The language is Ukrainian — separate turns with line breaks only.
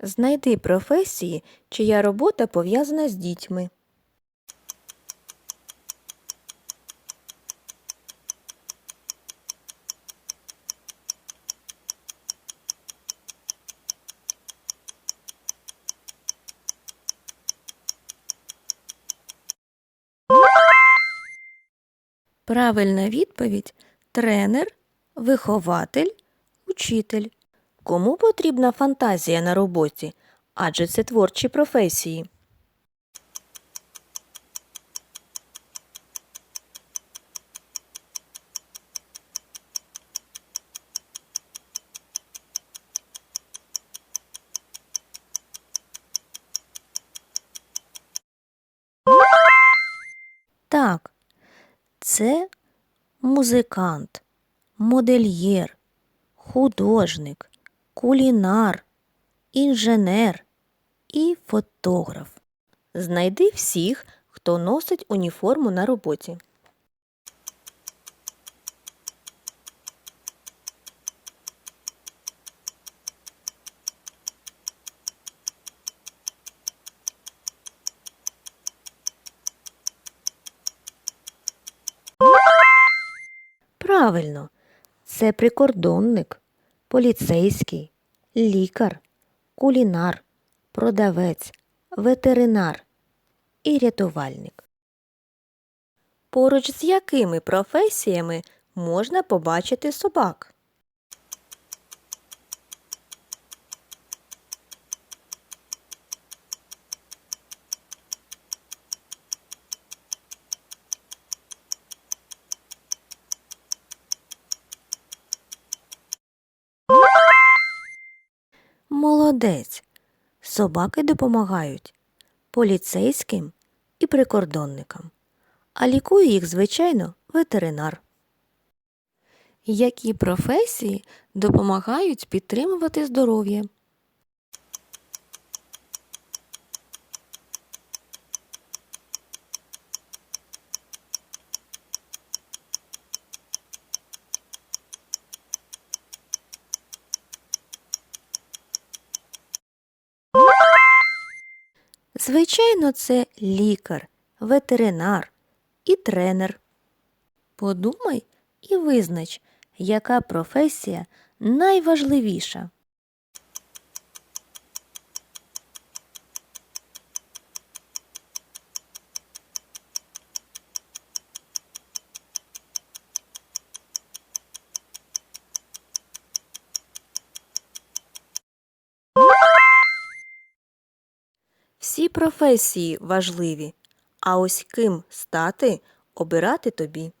Знайди професії, чия робота пов'язана з дітьми. Правильна відповідь тренер, вихователь, учитель. Кому потрібна фантазія на роботі? Адже це творчі професії. Так, це музикант, модельєр, художник, кулінар, інженер і фотограф. Знайди всіх, хто носить уніформу на роботі. Правильно, це прикордонник, поліцейський, лікар, кулінар, продавець, ветеринар і рятувальник. Поруч з якими професіями можна побачити собак? Молодець. Собаки допомагають поліцейським і прикордонникам, а лікує їх, звичайно, ветеринар. Які професії допомагають підтримувати здоров'я? Звичайно, це лікар, ветеринар і тренер. Подумай і визнач, яка професія найважливіша. Всі професії важливі, а ось ким стати обирати тобі.